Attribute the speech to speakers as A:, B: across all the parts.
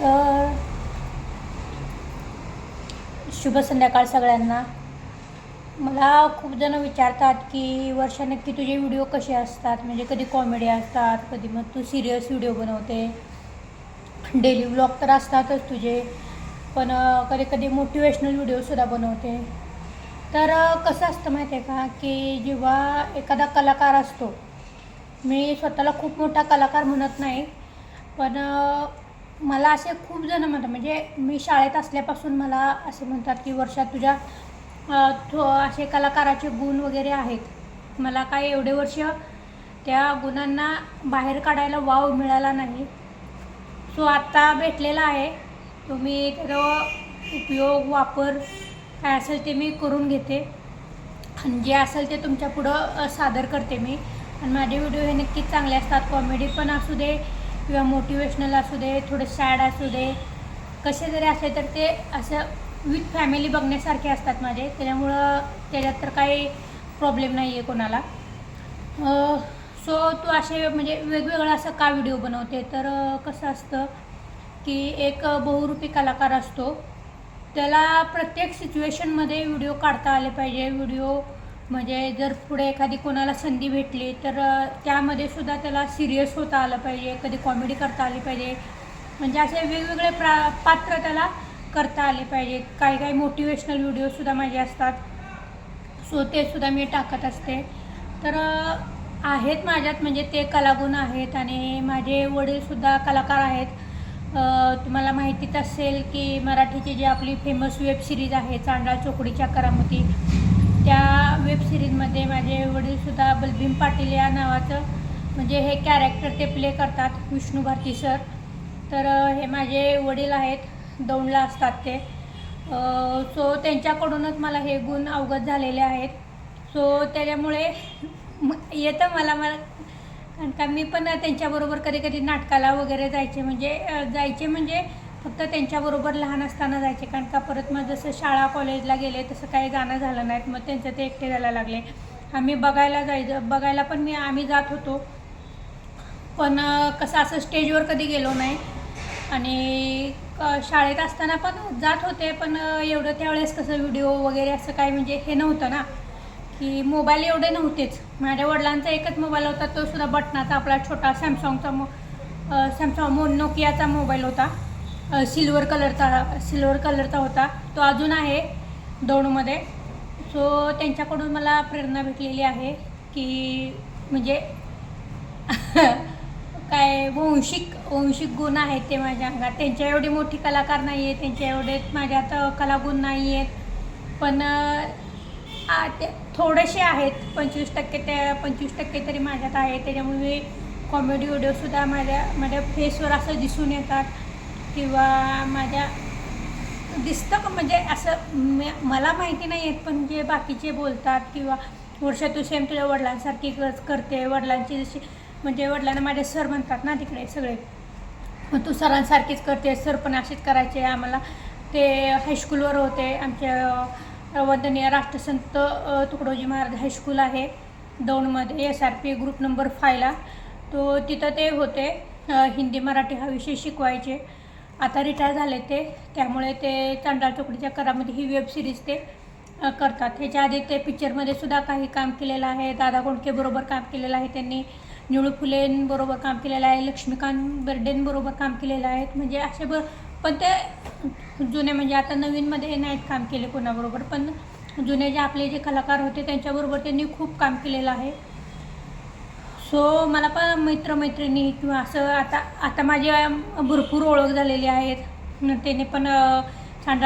A: तर शुभ संध्याकाळ सगळ्यांना. मला खूप जण विचारतात की वर्षा नक्की तुझे व्हिडिओ कसे असतात? म्हणजे कधी कॉमेडी असतात कधी मग तू सिरियस व्हिडिओ बनवते. डेली व्लॉग तर असतातच तुझे पण कधी कधी मोटिवेशनल व्हिडिओसुद्धा बनवते. तर कसं असतं माहिती आहे का की जेव्हा एखादा कलाकार असतो मी स्वतःला खूप मोठा कलाकार म्हणत नाही पण मला असे खूप जण म्हणतात म्हणजे मी शाळेत असल्यापासून मला असे म्हणतात की वर्षात तुझ्या थो असे कलाकाराचे गुण वगैरे आहेत. मला काय एवढे वर्ष त्या गुणांना बाहेर काढायला वाव मिळाला नाही. सो आत्ता भेटलेला आहे. तुम्ही त्याचा उपयोग वापर काय असेल ते मी करून घेते. आणि जे असेल ते तुमच्या पुढं सादर करते मी. आणि माझे व्हिडिओ हे नक्कीच चांगले असतात. कॉमेडी पण असू दे किंवा मोटिवेशनल असू दे थोडे सॅड असू दे कसे जरी असले तर ते असं विथ फॅमिली बघण्यासारखे असतात माझे. त्याच्यामुळं त्याच्यात तर काही प्रॉब्लेम नाही आहे कोणाला सो तू असे म्हणजे वेगवेगळं असं का व्हिडिओ बनवते? तर कसं असतं की एक बहुरूपी कलाकार असतो. त्याला प्रत्येक सिच्युएशनमध्ये व्हिडिओ काढता आले पाहिजे. व्हिडिओ म्हणजे जर पुढे एखादी कोणाला संधी भेटली तर त्यामध्ये सुद्धा त्याला सिरियस होता आलं पाहिजे कधी कॉमेडी करता आली पाहिजे. म्हणजे असे वेगवेगळे प्रा पात्र त्याला करता आले पाहिजेत काही काही मोटिवेशनल व्हिडिओसुद्धा माझे असतात. सो ते सुद्धा मी टाकत असते. तर आहेत माझ्यात म्हणजे ते कलागुण आहेत आणि माझे वडीलसुद्धा कलाकार आहेत. तुम्हाला माहितीच असेल की मराठीची जी आपली फेमस वेब सिरीज आहे चांडाळ चोकडीच्या करामती त्या वेब सिरीजमध्ये माझे वडीलसुद्धा बलभीम पाटील या नावाचं म्हणजे हे कॅरेक्टर ते प्ले करतात विष्णू भारती सर तर हे माझे वडील आहेत दौंडला असतात ते. सो त्यांच्याकडूनच मला हे गुण अवगत झालेले आहेत. सो त्याच्यामुळे येतं मला मला कारण का मी पण त्यांच्याबरोबर कधी कधी नाटकाला वगैरे जायचे म्हणजे जायचे म्हणजे फक्त त्यांच्याबरोबर लहान असताना जायचे कारण का परत मग जसं शाळा कॉलेजला गेले तसं काही जाणं झालं नाहीत मग त्यांचं ते एकटे जायला लागले. आम्ही बघायला जायचं बघायला पण मी आम्ही जात होतो. पण कसं असं स्टेजवर कधी गेलो नाही. आणि क- शाळेत असताना पण जात होते पण एवढं त्यावेळेस कसं व्हिडिओ वगैरे असं काय म्हणजे हे नव्हतं ना. की मोबाईल एवढे नव्हतेच. माझ्या वडिलांचा एकच मोबाईल होता तो सुद्धा बटनाचा आपला छोटा सॅमसंगचा मो सॅमसंग मो नोकियाचा मोबाईल होता. सिल्वर कलरचा सिल्वर कलरचा होता. तो अजून आहे दोनमध्ये सो त्यांच्याकडून मला प्रेरणा भेटलेली आहे की म्हणजे काय वंशिक वंशिक गुण आहेत ते माझ्या अंगात. त्यांच्या एवढे मोठी कलाकार नाही आहे त्यांच्या एवढे माझ्यात कलागुण नाही आहेत. पण ते थोडेसे आहेत. पंचवीस टक्के त्या पंचवीस टक्के तरी माझ्यात आहे. त्याच्यामुळे कॉमेडी व्हिडिओसुद्धा माझ्या माझ्या फेसवर असं दिसून येतात. किंवा माझ्या दिसतं का म्हणजे असं मला माहिती नाही आहेत पण जे बाकीचे बोलतात किंवा वर्ष तू सेम तुझ्या वडिलांसारखी करते वडिलांची जशी म्हणजे वडिलांना माझे सर म्हणतात ना तिकडे सगळे. मग तू सरांसारखीच करते सर पण अशीच करायचे आम्हाला ते हायस्कूलवर होते आमच्या वंदनीय राष्ट्रसंत तुकडोजी महाराज हायस्कूल आहे दौंडमध्ये S R P group number फायला तो तिथं ते होते हिंदी मराठी हा विषय शिकवायचे. आता रिटायर झाले ते. त्यामुळे ते चांडाळ चोकडीच्या करामध्ये ही वेब सिरीज ते करतात. ह्याच्या आधी ते पिक्चरमध्ये सुद्धा काही काम केलेलं आहे. दादा गोंडकेबरोबर काम केलेलं आहे त्यांनी. निळू फुलेंबरोबर काम केलेलं आहे. लक्ष्मीकांत बेर्डेंबरोबर काम केलेलं आहे. म्हणजे असे ब पण ते जुने म्हणजे आता नवीनमध्ये नाहीत काम केले कोणाबरोबर. पण जुने जे आपले जे कलाकार होते त्यांच्याबरोबर त्यांनी खूप काम केलेलं आहे. सो मला पण मित्रमैत्रिणी किंवा असं आता आता माझी भरपूर ओळख झालेली आहेत. त्याने पण अ,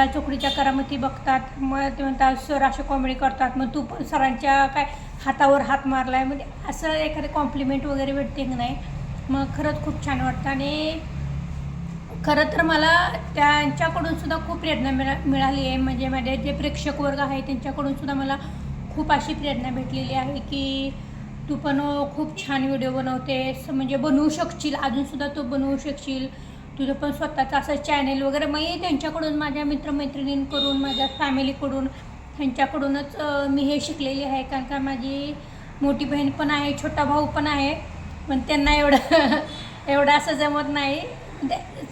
A: चोकडीच्या करामती बघतात. मग ते म्हणतात सर असे कॉमेडी करतात. मग तू पण सरांच्या काय हातावर हात मारला आहे म्हणजे असं एखादं कॉम्प्लिमेंट वगैरे भेटते की नाही? मग खरंच खूप छान वाटतं. आणि खरं तर मला त्यांच्याकडून सुद्धा खूप प्रेरणा मिळा मिळाली आहे. म्हणजे माझे जे प्रेक्षक वर्ग आहे त्यांच्याकडून सुद्धा मला खूप अशी प्रेरणा भेटलेली आहे की तू पण खूप छान व्हिडिओ बनवतेस. म्हणजे बनवू शकशील अजूनसुद्धा तू बनवू शकशील. तुझं पण स्वतःचं असं चॅनेल वगैरे मग त्यांच्याकडून माझ्या मित्रमैत्रिणींकडून माझ्या फॅमिलीकडून त्यांच्याकडूनच मी हे शिकलेली आहे. कारण का माझी मोठी बहीण पण आहे छोटा भाऊ पण आहे. पण त्यांना एवढं एवढं असं जमत नाही.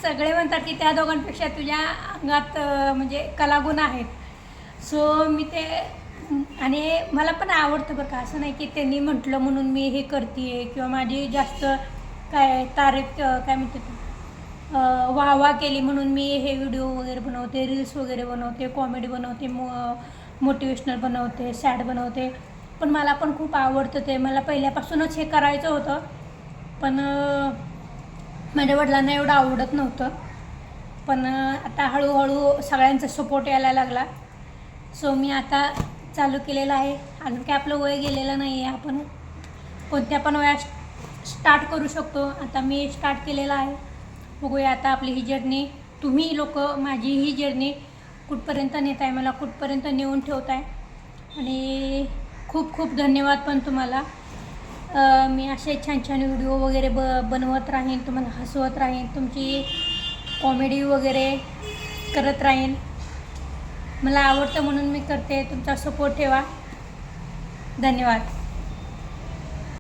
A: सगळे म्हणतात की त्या दोघांपेक्षा तुझ्या अंगात म्हणजे कलागुण आहेत. सो मी ते आणि मला पण आवडतं बरं का असं नाही की त्यांनी म्हटलं म्हणून मी हे करते किंवा माझी जास्त काय तारीफ काय म्हणतात वाह वाह केली म्हणून मी हे व्हिडिओ वगैरे बनवते रील्स वगैरे बनवते कॉमेडी बनवते मो मोटिवेशनल बनवते सॅड बनवते. पण मला पण खूप आवडतं ते. मला पहिल्यापासूनच हे करायचं होतं. पण माझ्या वडिलांना एवढं आवडत नव्हतं. पण आता हळूहळू सगळ्यांचा सपोर्ट यायला लागला. सो मी आता चालू केलेलं आहे. अजून काय आपलं वय गेलेलं नाही आहे आपण कोणत्या पण वयात स्टार्ट करू शकतो. आता मी स्टार्ट केलेलं आहे. बघूया आता आपली ही जर्नी तुम्ही लोक माझी ही जर्नी कुठपर्यंत नेत आहे मला कुठपर्यंत नेऊन ठेवत आहे. आणि खूप खूप धन्यवाद पण तुम्हाला. मी असे छान छान व्हिडिओ वगैरे ब बनवत राहीन तुम्हाला हसवत राहीन तुमची कॉमेडी वगैरे करत राहीन. मला आवडतं म्हणून मी करते. तुमचा सपोर्ट ठेवा. धन्यवाद.